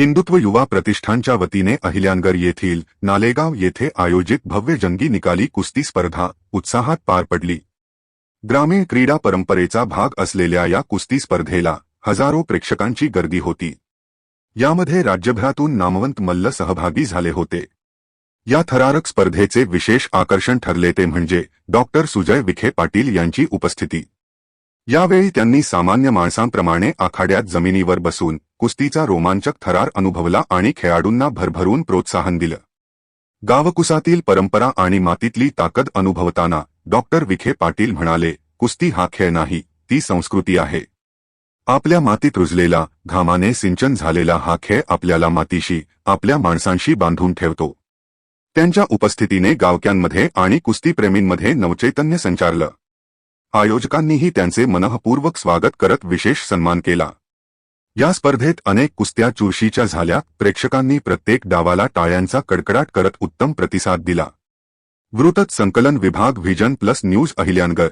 हिंदुत्व युवा प्रतिष्ठानच्या वतीने अहिल्यानगर येथील नालेगाव येथे आयोजित भव्य जंगी निकाली कुस्ती स्पर्धा उत्साहात पार पडली. ग्रामीण क्रीडा परंपरेचा भाग असलेल्या या कुस्ती स्पर्धेला हजारो प्रेक्षकांची गर्दी होती. यामध्ये राज्यभरातून नामवंत मल्ल सहभागी झाले होते. या थरारक स्पर्धेचे विशेष आकर्षण ठरले ते म्हणजे डॉक्टर सुजय विखे पाटील यांची उपस्थिती. यावेळी त्यांनी सामान्य माणसांप्रमाणे आखाड्यात जमिनीवर बसून कुस्तीचा रोमांचक थरार अनुभवला आणि खेळाडूंना भरभरून प्रोत्साहन दिलं. गावकुसातील परंपरा आणि मातीतली ताकद अनुभवताना डॉक्टर विखे पाटील म्हणाले कुस्ती हा खेळ नाही ती संस्कृती आहे. आपल्या मातीत रुजलेला घामाने सिंचन झालेला हा खेळ आपल्याला मातीशी आपल्या माणसांशी बांधून ठेवतो. त्यांच्या उपस्थितीने गावक्यांमध्ये आणि कुस्तीप्रेमींमध्ये नवचैतन्य संचारलं. आयोजकांनीही त्यांचे मनःपूर्वक स्वागत करत विशेष सन्मान केला. या स्पर्धेत अनेक कुस्त्या चुरशीच्या झाल्या प्रेक्षकांनी प्रत्येक डावाला टाळ्यांचा कडकडाट करत उत्तम प्रतिसाद दिला. वृत्त संकलन विभाग व्हिजन प्लस न्यूज अहिल्यानगर.